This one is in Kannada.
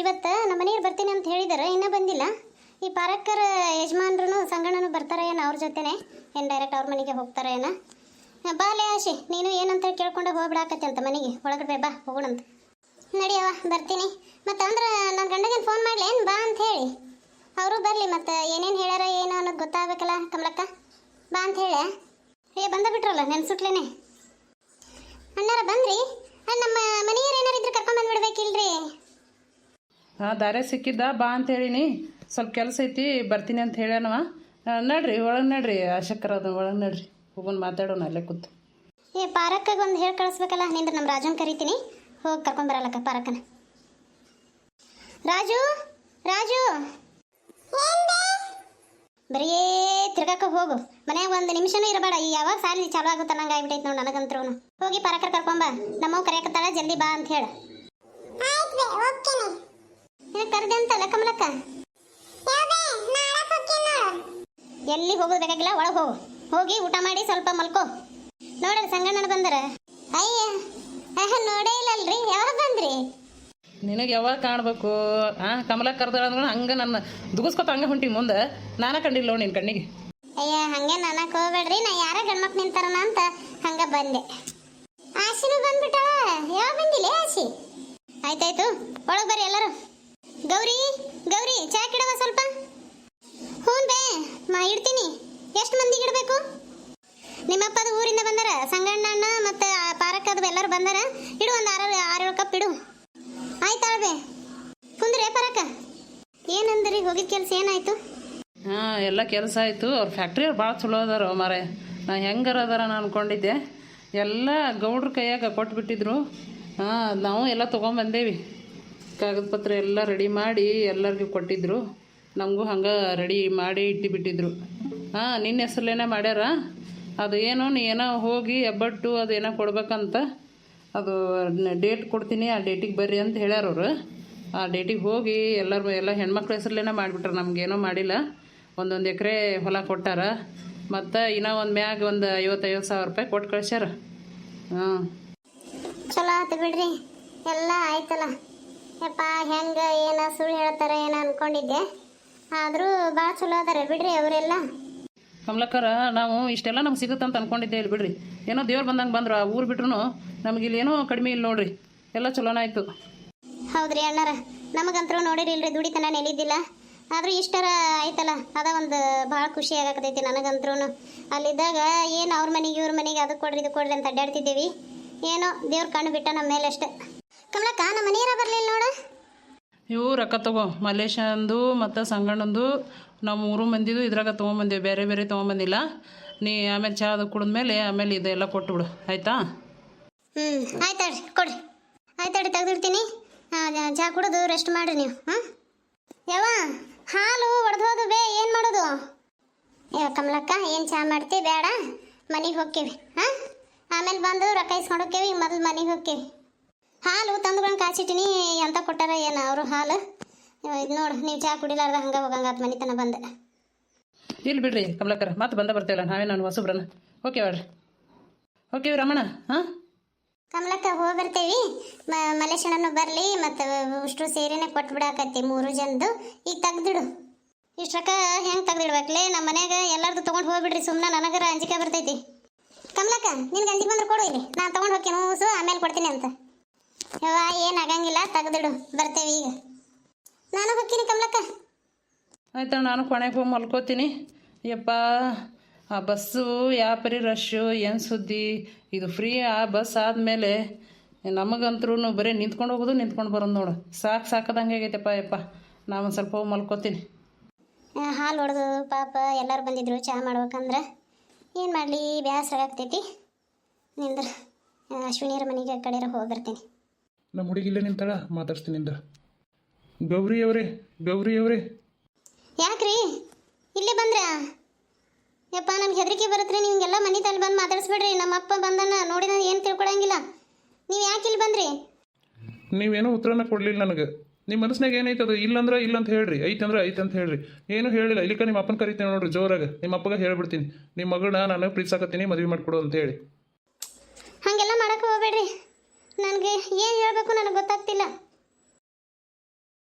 ಇವತ್ತು ನಮ್ಮ ಮನೆಯವ್ರು ಬರ್ತೀನಿ ಅಂತ ಹೇಳಿದಾರೆ, ಇನ್ನೂ ಬಂದಿಲ್ಲ. ಈ ಪಾರಕ್ಕರ ಯಜಮಾನ್ರು ಸಂಗಣ್ಣನು ಬರ್ತಾರೆ ಏನು ಅವ್ರ ಜೊತೆನೆ? ಏನು ಡೈರೆಕ್ಟ್ ಅವ್ರ ಮನೆಗೆ ಹೋಗ್ತಾರೆ ಏನ? ಬಾಲೆ ಆಶಿ, ನೀನು ಏನಂತ ಕೇಳ್ಕೊಂಡು ಹೋಗ್ಬಿಡಾಕತ್ತೆ ಅಂತ ಮನೆಗೆ. ಒಳಗಡೆ ಬಾ ಹೋಗೋಣಂತ ನಡಿಯವ ಬರ್ತೀನಿ. ಮತ್ತು ಅಂದ್ರೆ ನನ್ನ ಗಂಡಗೆ ಫೋನ್ ಮಾಡಲಿ? ಏನು ಬಾ ಅಂತ ಹೇಳಿ. ಅವರು ಬರಲಿ ಮತ್ತು ಏನೇನು ಹೇಳ್ಯಾರ, ಏನು ಅನ್ನೋದು ಗೊತ್ತಾಗಬೇಕಲ್ಲ ಕಮಲಕ್ಕ? ಬಾ ಅಂತ ಹೇಳಿ ಏ, ಬಂದ ಬಿಟ್ರಲ್ಲ ನೆನ್ಸುಟ್ಲೇನೆ ಅಣ್ಣಾರ ಬಂದ್ರಿ? ನಮ್ಮ ಮನೆಯವ್ರು ಏನಾರು ಹಾಂ ದಾರೆ ಸಿಕ್ಕಿದ್ದ ಬಾ ಅಂತ ಹೇಳಿನಿ. ಸ್ವಲ್ಪ ಕೆಲಸ ಐತಿ ಬರ್ತೀನಿ ಅಂತ ಹೇಳ್ಯಾನವ. ನಡ್ರಿ ಒಳಗೆ ನಡ್ರಿ ಆಶಕ್ಕರ ಅದು ಒಳಗೆ ನಡ್ರಿ. ಹೋಗೋಣ ಮಾತಾಡೋಣ ಅಲ್ಲೇ ಕೂತು. ಏ ಪಾರಕ್ಕಾಗ ಒಂದು ಹೇಳಿ ಕಳಿಸ್ಬೇಕಲ್ಲ ನಿಂದ್ರೆ ನಮ್ಮ ರಾಜನ್ ಕರಿತೀನಿ. ಹೋಗಿ ಕರ್ಕೊಂಡು ಬರಲ್ಲಕ್ಕ ಪಾರಕ್ಕನ. ರಾಜು ರಾಜು. ಬರೀ ತಿರ್ಗಾಕ ಹೋಗು. ಮನ್ಯಾಗ ಒಂದು ನಿಮಿಷನೂ ಇರಬೇಡ ಈ ಯಾವಾಗ ಸಾಲಿ ಚಾಲು ಆಗುತ್ತೆ ನಂಗೆ ಆಗ್ಬಿಟ್ಟೈತೆ ನೋಡಿ ನನಗಂತ್ರೂ ಹೋಗಿ ಪರಕರ್ ಕರ್ಕೊಂಬ ನಮ್ಮವ್ ಕರೆಯಕತ್ತಾಳ ಜಲ್ದಿ ಬಾ ಅಂತ ಹೇಳ. ಕರ್ದೆ ಅಂತಲ್ಲ ಕಮಲಕ್ಕ ಎಲ್ಲಿ ಹೋಗೋದು ಬೇಕಾಗಿಲ್ಲ ಒಳಗೆ ಹೋಗು. ಹೋಗಿ ಊಟ ಮಾಡಿ ಸ್ವಲ್ಪ ಮಲ್ಕೋ. ನೋಡ್ರಿ ಸಂಗಣ್ಣ ಬಂದರ? ಅಯ್ಯ ಆಹ್, ನೋಡೇ ಇಲ್ಲಲ್ರಿ. ಯಾವಾಗ ಬಂದ್ರಿ? ನಿನಗೆ ಯಾವಾಗ ಕಾಣಬೇಕು? ಆ ಕಮಲ ಕರ್ದಾಳ ಅಂದ್ರೆ ಹಂಗೆ ನನ್ನ ದುಗಿಸ್ಕೊತ ಹಂಗೆ ಹೊಂಟಿ ಮುಂದೆ. ನಾನ ಕಂಡಿಲ್ಲ ನೋಡಿ ನಿನ್ನ ಕಣ್ಣಿಗೆ. ಅಯ್ಯ ಹಂಗೆ ನನಗೆ ಹೋಗ್ಬೇಡ್ರಿ. ನಾ ಯಾರ ಗಂಡ್ಮಕ್ ನಿಂತಾರನ ಅಂತ ಹಂಗ ಬಂದೆ. ಆಶಿನೂ ಬಂದ್ಬಿಟ್ಟಾಳ. ಯಾವಾಗ ಬಂದಿಲ್ಲ ಆಶಿ? ಆಯ್ತಾಯ್ತು. ಒಳಗೆ ಬರ್ರಿ ಎಲ್ಲರೂ. ಗೌರಿ ಗೌರಿ, ಚಾ ಕಿಡವ ಸ್ವಲ್ಪ. ಹ್ಞೂ ಬೇ ನಾ ಇಡ್ತೀನಿ. ಎಷ್ಟು ಮಂದಿಗೆ ಇಡಬೇಕು? ನಿಮ್ಮಪ್ಪದ ಊರಿಂದ ಬಂದಾರ, ಸಂಗಣ್ಣ ಅಣ್ಣ ಮತ್ತು ಪಾರಕ್ಕದು ಎಲ್ಲರೂ ಬಂದಾರ. ಇಡು ಒಂದು ಆರು ಆರೇಳು ಕಪ್ ಇಡು. ಆಯ್ತಾಳ್ಬೆ ಕುಂದ್ರೆ ಪಾರಕ್ಕ. ಏನಂದ್ರಿ, ಹೋಗಿದ ಕೆಲಸ ಏನಾಯ್ತು? ಹಾಂ, ಎಲ್ಲ ಕೆಲಸ ಆಯಿತು. ಅವ್ರ ಫ್ಯಾಕ್ಟ್ರಿ ಅವ್ರು ಭಾಳ ಚಲೋ ಅದಾರ ಮಾರೆ. ನಾ ಹೆಂಗಾರ ಅದಾರ ನಾನು ಅನ್ಕೊಂಡಿದ್ದೆ. ಎಲ್ಲ ಗೌಡ್ರ ಕೈಯಾಗ ಕೊಟ್ಬಿಟ್ಟಿದ್ರು. ಹಾಂ, ನಾವು ಎಲ್ಲ ತೊಗೊಂಬಂದೇವಿ. ಕಾಗದ ಪತ್ರ ಎಲ್ಲ ರೆಡಿ ಮಾಡಿ ಎಲ್ಲರಿಗೂ ಕೊಟ್ಟಿದ್ರು. ನಮಗೂ ಹಂಗೆ ರೆಡಿ ಮಾಡಿ ಇಟ್ಟಿಬಿಟ್ಟಿದ್ರು. ಹಾಂ ನಿನ್ನ ಹೆಸರಲ್ಲೇನೇ ಮಾಡ್ಯಾರ? ಅದು ಏನೋ, ನೀ ಏನೋ ಹೋಗಿ ಹೆಬ್ಬಟ್ಟು ಅದು ಏನೋ ಕೊಡ್ಬೇಕಂತ ಅದು ಡೇಟ್ ಕೊಡ್ತೀನಿ, ಆ ಡೇಟಿಗೆ ಬರ್ರಿ ಅಂತ ಹೇಳ್ಯಾರ ಅವರು. ಆ ಡೇಟಿಗೆ ಹೋಗಿ ಎಲ್ಲರೂ ಎಲ್ಲ ಹೆಣ್ಮಕ್ಳ ಹೆಸರಲ್ಲೇನೆ ಮಾಡಿಬಿಟ್ರೆ ನಮಗೇನೋ ಮಾಡಿಲ್ಲ. ಒಂದೊಂದು ಎಕರೆ ಹೊಲ ಕೊಟ್ಟಾರ. ಮತ್ತು ಇನ್ನೂ ಒಂದು ಮ್ಯಾಗ ಒಂದು ಐವತ್ತೈವತ್ತು ಸಾವಿರ ರೂಪಾಯಿ ಕೊಟ್ಟು ಕಳ್ಸ್ಯಾರ. ಹಾಂ. ಚಲೋ ಆಯ್ತು ಬಿಡ್ರಿ. ಎಲ್ಲ ಆಯ್ತಲ್ಲ. ಯಪ್ಪ ಹೆಂಗ ಏನ ಸುಳ್ಳು ಹೇಳ್ತಾರ ಏನ ಅನ್ಕೊಂಡಿದ್ದೆ. ಆದ್ರೂ ಭಾಳ ಚಲೋ ಅದಾರ ಬಿಡ್ರಿ ಅವರೆಲ್ಲ. ಕಮಲಕ್ಕರ ನಾವು ಇಷ್ಟೆಲ್ಲ ನಮ್ಗೆ ಸಿಗುತ್ತೆ ಅಂತ ಅನ್ಕೊಂಡಿದ್ದೆ ಇಲ್ಲಿ ಬಿಡ್ರಿ. ಏನೋ ದೇವ್ರು ಬಂದಂಗೆ ಬಂದ್ರು ಆ ಊರು ಬಿಟ್ರು ನಮ್ಗೆ ಇಲ್ಲಿ ಏನೋ ಕಡಿಮೆ ಇಲ್ಲ ನೋಡ್ರಿ. ಎಲ್ಲ ಚಲೋನ ಆಯಿತು. ಹೌದ್ರಿ ಅಣ್ಣಾರ ನಮಗಂತರೂ ನೋಡಿರಿಲ್ರಿ ದುಡಿತನ ನೆಲಿದ್ದಿಲ್ಲ ಆದ್ರೂ ಇಷ್ಟರ ಆಯ್ತಲ್ಲ ಅದ ಒಂದು ಭಾಳ ಖುಷಿ ಆಗಕತೈತಿ ನನಗಂತ್ರೂ ಅಲ್ಲಿದ್ದಾಗ ಏನು ಅವ್ರ ಮನೆಗೆ ಇವ್ರ ಮನೆಗೆ ಅದು ಕೊಡ್ರಿ ಇದು ಕೊಡ್ರಿ ಅಂತ ಅಡ್ಡಾಡ್ತಿದ್ದೀವಿ ಏನೋ ದೇವ್ರ ಕಣ್ಣು ಬಿಟ್ಟ ನಮ್ಮ ಮೇಲೆ ಅಷ್ಟೇ ಕಮಲಕ್ಕ ನಮ್ಮ ಇವು ರೊಕ್ಕ ತಗೋ. ಮಲೇಷಂದು ಮತ್ತು ಸಂಗಣ್ಣಂದು ನಾವು ಮೂರು ಮಂದಿದು ಇದ್ರಾಗ ತೊಗೊಂಬಂದೇವಿ. ಬೇರೆ ಬೇರೆ ತೊಗೊಂಬಂದಿಲ್ಲ. ನೀ ಆಮೇಲೆ ಚಹಾ ಅದು ಕುಡಿದ್ಮೇಲೆ ಆಮೇಲೆ ಇದೆಲ್ಲ ಕೊಟ್ಟುಬಿಡು. ಆಯಿತಾ? ಹ್ಞೂ ಆಯ್ತಾಡ್ರಿ ಆಯ್ತು ಆಯ್ತಾಡ್ರಿ ತೆಗ್ದಿಡ್ತೀನಿ. ಚಹಾ ಕುಡಿದು ರೆಸ್ಟ್ ಮಾಡ್ರಿ ನೀವು, ಹಾಂ? ಯಾವ ಹಾಲು ಒಡೆದೋದು ಬೇ, ಏನು ಮಾಡೋದು? ಯಾವ ಕಮಲಕ್ಕ, ಏನು ಚಹಾ ಮಾಡ್ತಿ? ಬೇಡ, ಮನೆಗೆ ಹೋಕ್ಕೇವಿ, ಹಾಂ? ಆಮೇಲೆ ಬಂದು ರೊಕ್ಕ ಇಸ್ಕೊಂಡು ಹೋಗ್ತೀವಿ ಮೊದಲು ಮನೆಗೆ ಹೋಕ್ಕೇವಿ. ಹಾಲು ತಂದುಕೊಂಡು ಕಾಸಿಟ್ಟಿನಿ ಎಂತ ಕೊಟ್ಟಾರ ಏನು ಅವರು ಹಾಲು. ಇದು ನೋಡು ನೀವು ಚಾ ಕುಡಿಲಾರ್ದ ಹಂಗೆ ಹೋಗಂಗಾತ್ ಮನೆ ತನ ಬಂದೆ. ಇಲ್ಲಿ ಬಿಡ್ರಿ ಕಮಲಕರ ಮತ್ತೆ ಬಂದ ಬರ್ತೀವಲ್ಲ ನಾವೇ ನಾನು ಹೊಸಬ್ರನ್ನ. ಓಕೆ ಹೇಳ್ರಿ ಓಕೆ ರಮಣ ಹಾಂ? ಕಮಲಕ್ಕ ಹೋಗಿ ಬರ್ತೇವಿ ಮ- ಮಲೇಶಣ್ಣನು ಬರಲಿ ಮತ್ತು ಅಷ್ಟು ಸೇರಿನೇ ಕೊಟ್ಬಿಡಾಕತ್ತಿ ಮೂರು ಜನದು. ಈಗ ತೆಗ್ದಿಡು. ಇಷ್ಟು ರೊಕ್ಕ ಹೆಂಗೆ ತೆಗ್ದಿಡ್ಬೇಕಲೇ? ನಮ್ಮ ಮನೆಯಾಗ ಎಲ್ಲರದು ತೊಗೊಂಡು ಹೋಗ್ಬಿಡ್ರಿ ಸುಮ್ಮನೆ ನನಗರ ಅಂಜಿಕೆ ಬರ್ತೈತಿ. ಕಮಲಕ್ಕ ನಿನ್ಗೆ ಅಂಜಿಕೆ ಬಂದ್ರೆ ಕೊಡು ಇಲ್ಲಿ. ನಾನು ತೊಗೊಂಡು ಹೋಗ್ತೀನಿ ಹೂಸು ಆಮೇಲೆ ಕೊಡ್ತೀನಿ ಅಂತ. ಯವ್ವ ಏನು ಆಗಂಗಿಲ್ಲ ತಗದಿಡು ಬರ್ತೇವೆ ಈಗ. ನಾನು ಹೋಗ್ತೀನಿ ಕಮಲಕ್ಕ. ಆಯ್ತಾ ನಾನು ಕೊನೆಗೆ ಹೋಗಿ ಮಲ್ಕೋತೀನಿ. ಯಪ್ಪ ಆ ಬಸ್ಸು ಯಾವ ಪರಿ ರಶ್ಶು ಏನು ಸುದ್ದಿ? ಇದು ಫ್ರೀ ಆ ಬಸ್ ಆದಮೇಲೆ ನಮಗಂತೂ ಬರೀ ನಿಂತ್ಕೊಂಡು ಹೋಗೋದು ನಿಂತ್ಕೊಂಡು ಬರೋದು ನೋಡು. ಸಾಕು ಸಾಕದಂಗೆ ಆಗೈತೆಪ್ಪ ಯಪ್ಪ. ನಾನು ಒಂದು ಸ್ವಲ್ಪ ಹೋಗಿ ಮಲ್ಕೋತೀನಿ. ಹಾಲು ಹೊಡೆದು ಪಾಪ ಎಲ್ಲರೂ ಬಂದಿದ್ರು ಚಹಾ ಮಾಡ್ಬೇಕಂದ್ರೆ. ಏನು ಮಾಡಲಿ ಬೇಸರ ಆಗ್ತೈತಿ. ನಿಂದ್ರ ಅಶ್ವಿನಿಯರ ಮನೆಗೆ ಕಡೆಯರ ಹೋಗಿ ಬರ್ತೀನಿ. ನಮ್ಮ ಹುಡುಗಿ ಇಲ್ಲೇ ನಿಂತಾಳ? ಮಾತಾಡ್ಸ್ತೀನಿ ಇಂದ ಗೌರಿ ಅವರೇ ಗೌರಿ ಅವರೇ. ಯಾಕ್ರಿ? ಇಲ್ಲಿ ಬಂದ್ರ? ಯಪ್ಪ ನಮ್ಗೆ ಹೆದರಿಕೆ ಬರುತ್ತೆ ನಿಮ್ಗೆಲ್ಲ ಮನೆ ತಲೆ ಬಂದು ಮಾತಾಡಿಸ್ಬೇಡ್ರಿ. ನಮ್ಮ ಅಪ್ಪ ಬಂದನ ನೋಡಿದ ಏನು ತಿಳ್ಕೊಳಂಗಿಲ್ಲ. ನೀವು ಯಾಕೆ ಇಲ್ಲಿ ಬಂದ್ರಿ? ನೀವೇನೋ ಉತ್ತರನ ಕೊಡಲಿಲ್ಲ ನನಗೆ. ನಿಮ್ಮ ಮನಸ್ಸಿನಾಗ ಏನಾಯ್ತದ ಅದು? ಇಲ್ಲಂದ್ರೆ ಇಲ್ಲ ಅಂತ ಹೇಳ್ರಿ. ಐತಂದ್ರೆ ಐತೆ ಅಂತ ಹೇಳ್ರಿ. ಏನು ಹೇಳಿಲ್ಲ. ಇಲ್ಲಿಕ ನಿಮ್ಮ ಅಪ್ಪನ ಕರಿತೀನಿ ನೋಡ್ರಿ ಜೋರಾಗ. ನಿಮ್ಮ ಅಪ್ಪಗ ಹೇಳ್ಬಿಡ್ತೀನಿ. ನಿಮ್ಮ ಮಗಳನ್ನ ನಾನು ಪ್ರೀತಿಸಾಕತ್ತೀನಿ ಮದುವೆ ಮಾಡ್ಕೊಡು ಅಂತ ಹೇಳಿ. ಹಾಗೆಲ್ಲ ಮಾಡಕ್ಕೆ ಹೋಗ್ಬೇಡ್ರಿ. ನನಗೆ ಏನು ಹೇಳಬೇಕು ನನಗೆ ಗೊತ್ತಾಗ್ತಿಲ್ಲ.